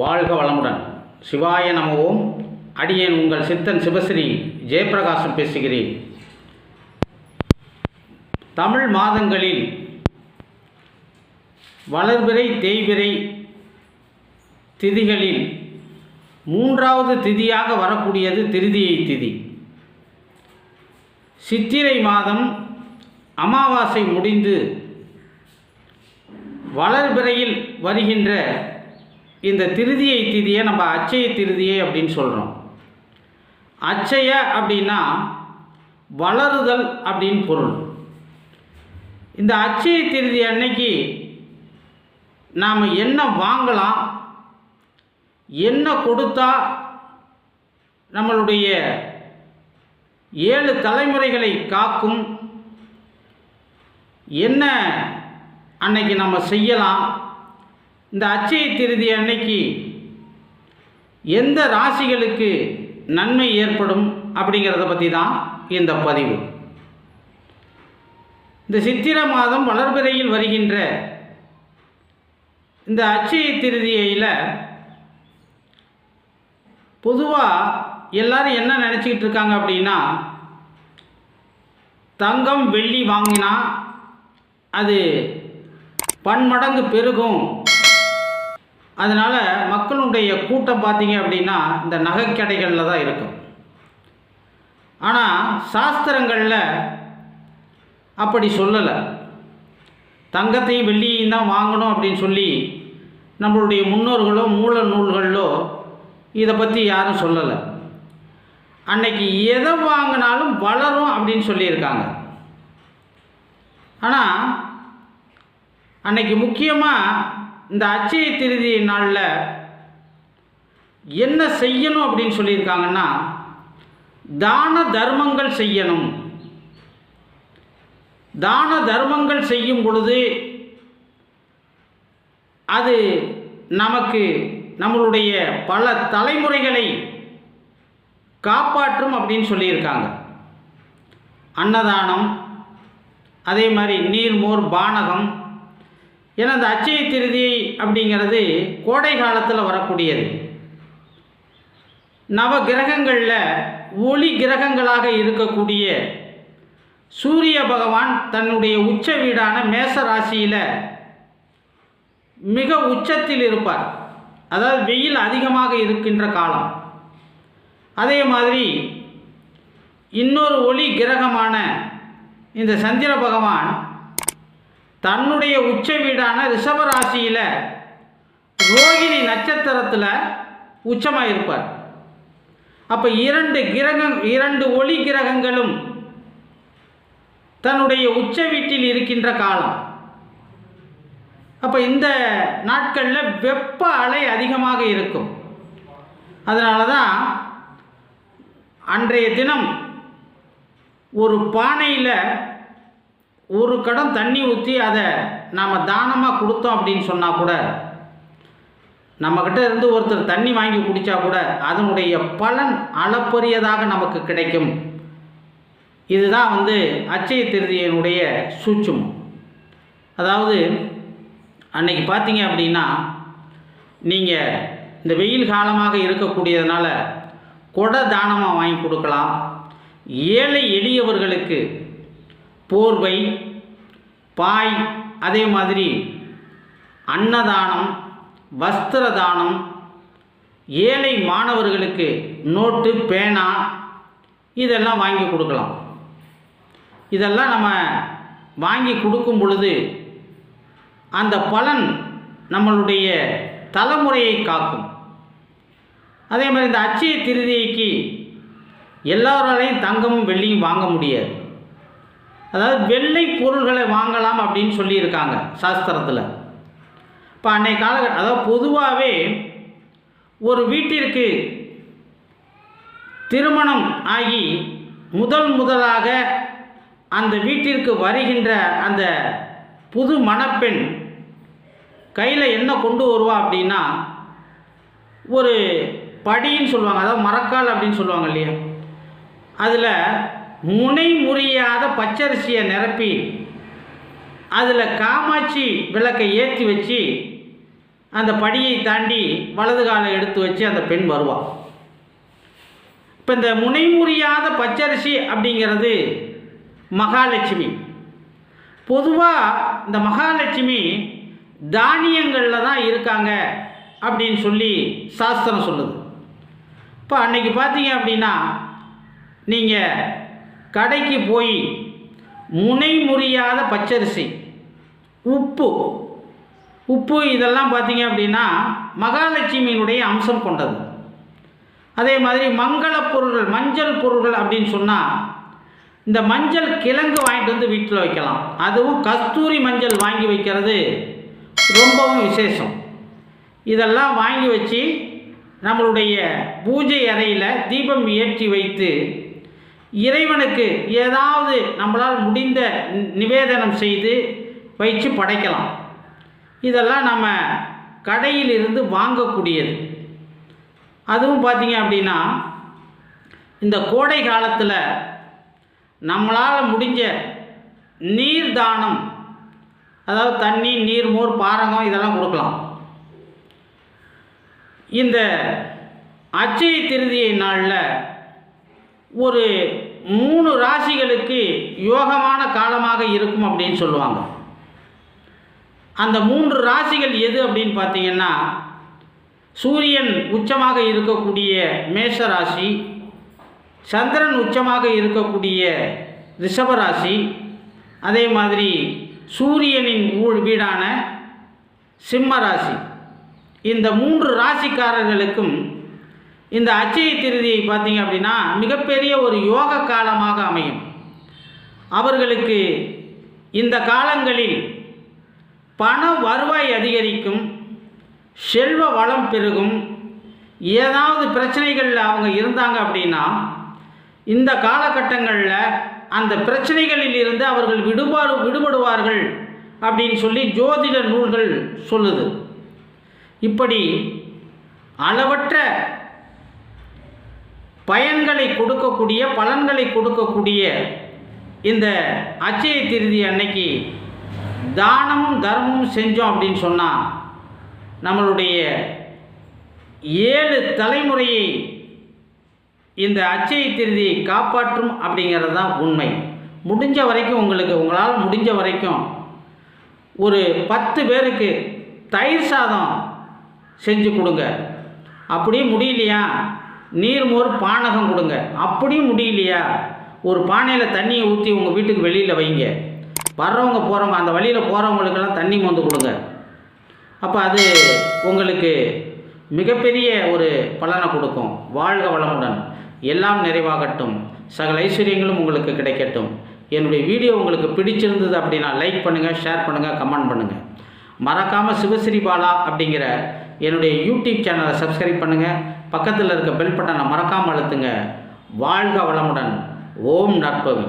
வாழ்க வளமுடன். சிவாய நமவோம். அடியேன் உங்கள் சித்தன் சிவஸ்ரீ ஜெயப்பிரகாசம் பேசுகிறேன். தமிழ் மாதங்களில் வளர்பிறை தேய்பிறை திதிகளில் மூன்றாவது திதியாக வரக்கூடியது திருதியை திதி. சித்திரை மாதம் அமாவாசை முடிந்து வளர்பிறையில் வருகின்ற இந்த திருதியை திதியை நம்ம அச்சய திருதியை அப்படின்னு சொல்கிறோம் அச்சய அப்படின்னா வளருதல் அப்படின்னு பொருள். இந்த அச்சய திருதி அன்னைக்கு நாம் என்ன வாங்கலாம் என்ன கொடுத்தா நம்மளுடைய ஏழு தலைமுறைகளை காக்கும் என்ன அன்னைக்கு நம்ம செய்யலாம் இந்த அச்சய திருதி அன்னைக்கு எந்த ராசிகளுக்கு நன்மை ஏற்படும் அப்படிங்கிறத பற்றி தான் இந்த பதிவு. இந்த சித்திர மாதம் வளர்பிறையில் வருகின்ற இந்த அச்சய திருதியில் பொதுவாக எல்லாரும் என்ன நினச்சிக்கிட்டு இருக்காங்க அப்படின்னா தங்கம் வெள்ளி வாங்கினா அது பன்மடங்கு பெருகும். அதனால் மக்களுடைய கூட்டம் பார்த்தீங்க அப்படின்னா இந்த நகைக்கடைகளில் தான் இருக்கும். ஆனால் சாஸ்திரங்களில் அப்படி சொல்லலை. தங்கத்தையும் வெள்ளியையும் தான் வாங்கணும் அப்படின்னு சொல்லி நம்மளுடைய முன்னோர்களோ மூல நூல்களோ இதை பற்றி யாரும் சொல்லலை. அன்னைக்கு எதை வாங்கினாலும் வளரும் அப்படின்னு சொல்லியிருக்காங்க. ஆனால் அன்னைக்கு முக்கியமாக இந்த அச்சய திருதி நாளில் என்ன செய்யணும் அப்படின்னு சொல்லியிருக்காங்கன்னா தான தர்மங்கள் செய்யணும். தான தர்மங்கள் செய்யும் பொழுது அது நமக்கு நம்மளுடைய பல தலைமுறைகளை காப்பாற்றும் அப்படின்னு சொல்லியிருக்காங்க. அன்னதானம் அதே மாதிரி நீர்மோர் பானகம் ஏன்னா இந்த அச்சய திருதி அப்படிங்கிறது கோடை காலத்தில் வரக்கூடியது. நவ கிரகங்களில் ஒளி கிரகங்களாக இருக்கக்கூடிய சூரிய பகவான் தன்னுடைய உச்ச வீடான மேச ராசியில் மிக உச்சத்தில் இருப்பார். அதாவது வெயில் அதிகமாக இருக்கின்ற காலம். அதே மாதிரி இன்னொரு ஒளி கிரகமான இந்த சந்திர பகவான் தன்னுடைய உச்ச வீடான ரிஷபராசியில் ரோகிணி நட்சத்திரத்தில் உச்சமாக இருப்பார் அப்போ இரண்டு கிரகம் இரண்டு ஒளி கிரகங்களும் தன்னுடைய உச்ச வீட்டில் இருக்கின்ற காலம். அப்போ இந்த நாட்களில் வெப்ப அலை அதிகமாக இருக்கும். அதனால தான் அன்றைய தினம் ஒரு பானையில் ஒரு கடம் தண்ணி ஊற்றி அதை நாம் தானமாக கொடுத்தோம் அப்படின்னு சொன்னால் கூட நம்மக்கிட்ட இருந்து ஒருத்தர் தண்ணி வாங்கி குடித்தா கூட அதனுடைய பலன் அளப்பரியதாக நமக்கு கிடைக்கும். இதுதான் வந்து அச்சய திருதியினுடைய சூட்சம் அதாவது அன்னைக்கு பார்த்தீங்க அப்படின்னா நீங்கள் இந்த வெயில் காலமாக இருக்கக்கூடியதுனால கொடை தானமாக வாங்கி கொடுக்கலாம். ஏழை எளியவர்களுக்கு போர்வை பாய் அதே மாதிரி அன்னதானம் வஸ்திர தானம் ஏழை மாணவர்களுக்கு நோட்டு பேனா இதெல்லாம் வாங்கி கொடுக்கலாம். இதெல்லாம் நம்ம வாங்கி கொடுக்கும் பொழுது அந்த பலன் நம்மளுடைய தலைமுறையை காக்கும். அதே மாதிரி இந்த அச்சய திருதியைக்கு எல்லோராலையும் தங்கமும் வெள்ளியும் வாங்க முடியாது. அதாவது வெள்ளை பொருள்களை வாங்கலாம் அப்படின்னு சொல்லியிருக்காங்க சாஸ்திரத்தில். இப்போ அன்னைய கால அதாவது பொதுவாகவே ஒரு வீட்டிற்கு திருமணம் ஆகி முதல் முதலாக அந்த வீட்டிற்கு வருகின்ற அந்த புது மணப்பெண் கையில் என்ன கொண்டு வருவா அப்படின்னா ஒரு படின்னு சொல்லுவாங்க அதாவது மரக்கால் அப்படின்னு சொல்லுவாங்க இல்லையா? அதில் முனை முறியாத பச்சரிசியை நிரப்பி அதில் காமாட்சி விளக்கை ஏற்றி வச்சு அந்த படியை தாண்டி வலது காலை எடுத்து வச்சு அந்த பெண் வருவாள் இப்போ இந்த முனைமுறியாத பச்சரிசி அப்படிங்கிறது மகாலட்சுமி. பொதுவாக இந்த மகாலட்சுமி தானியங்களில் தான் இருக்காங்க அப்படின்னு சொல்லி சாஸ்திரம் சொல்லுது. இப்போ அன்னைக்கு பார்த்தீங்க அப்படின்னா நீங்கள் கடைக்கு போய் முனை முறியாத பச்சரிசி. உப்பு. உப்பு இதெல்லாம் பார்த்தீங்க அப்படின்னா மகாலட்சுமியினுடைய அம்சம் கொண்டது. அதே மாதிரி மங்கள பொருள்கள் மஞ்சள் பொருள்கள் அப்படின்னு சொன்னால் இந்த மஞ்சள் கிழங்கு வாங்கிட்டு வந்து வீட்டில் வைக்கலாம். அதுவும் கஸ்தூரி மஞ்சள் வாங்கி வைக்கிறது ரொம்பவும் விசேஷம். இதெல்லாம் வாங்கி வச்சு நம்மளுடைய பூஜை அறையில் தீபம் ஏற்றி வைத்து இறைவனுக்கு ஏதாவது நம்மளால் முடிந்த நிவேதனம் செய்து வைத்து படைக்கலாம். இதெல்லாம் நம்ம கடையிலிருந்து வாங்கக்கூடியது. அதுவும் பார்த்தீங்க அப்படின்னா இந்த கோடை காலத்தில் நம்மளால் முடிஞ்ச நீர் தானம் அதாவது தண்ணி நீர் மோர் பாரகம் இதெல்லாம் கொடுக்கலாம். இந்த அச்சய திருதியை நாளில் ஒரு மூணு ராசிகளுக்கு யோகமான காலமாக இருக்கும் அப்படின்னு சொல்லுவாங்க. அந்த மூன்று ராசிகள் எது அப்படின்னு பார்த்தீங்கன்னா சூரியன் உச்சமாக இருக்கக்கூடிய மேஷ ராசி சந்திரன் உச்சமாக இருக்கக்கூடிய ரிஷபராசி அதே மாதிரி சூரியனின் ஊழ் வீடான சிம்ம ராசி. இந்த மூன்று ராசிக்காரர்களுக்கும் இந்த அச்சய திருதியை பார்த்தீங்க அப்படின்னா மிகப்பெரிய ஒரு யோக காலமாக அமையும். அவர்களுக்கு இந்த காலங்களில் பண வருவாய் அதிகரிக்கும் செல்வ வளம் பெருகும் ஏதாவது பிரச்சனைகளில் அவங்க இருந்தாங்க அப்படின்னா இந்த காலகட்டங்களில் அந்த பிரச்சனைகளில் இருந்து அவர்கள் விடுபாடு விடுபடுவார்கள் அப்படின்னு சொல்லி ஜோதிட நூல்கள் சொல்லுது. இப்படி அளவற்ற பயன்களை கொடுக்கக்கூடிய பலன்களை கொடுக்கக்கூடிய இந்த அச்சய திருதி அன்னைக்கு தானமும் தர்மமும் செஞ்சோம் அப்படின்னு சொன்னால் நம்மளுடைய ஏழு தலைமுறையை இந்த அச்சய திருதியை காப்பாற்றும் அப்படிங்கிறது தான் உண்மை. முடிஞ்ச வரைக்கும் உங்களுக்கு உங்களால் முடிஞ்ச வரைக்கும் ஒரு பத்து பேருக்கு தயிர் சாதம் செஞ்சு கொடுங்க. அப்படியே முடியலையா? நீர்மோர் பானகம் கொடுங்க. அப்படியும் முடியலையா? ஒரு பானையில் தண்ணியை ஊற்றி உங்கள் வீட்டுக்கு வெளியில் வைங்க. வர்றவங்க போகிறவங்க அந்த வழியில் போகிறவங்களுக்கெல்லாம் தண்ணி மொந்து கொடுங்க. அப்போ அது உங்களுக்கு மிகப்பெரிய ஒரு பலனை கொடுக்கும். வாழ்க வளமுடன். எல்லாம் நிறைவாகட்டும். சகல ஐஸ்வர்யங்களும் உங்களுக்கு கிடைக்கட்டும். என்னுடைய வீடியோ உங்களுக்கு பிடிச்சிருந்தது அப்படின்னா லைக் பண்ணுங்கள் ஷேர் பண்ணுங்கள் கமெண்ட் பண்ணுங்கள் மறக்காமல் சிவஸ்ரீ பாலா அப்படிங்கிற என்னுடைய யூடியூப் சேனலை சப்ஸ்கிரைப் பண்ணுங்கள் பக்கத்தில் இருக்க பெல் பட்டனை மறக்காமல் அழுத்துங்க. வாழ்க வளமுடன். ஓம் நற்பவி.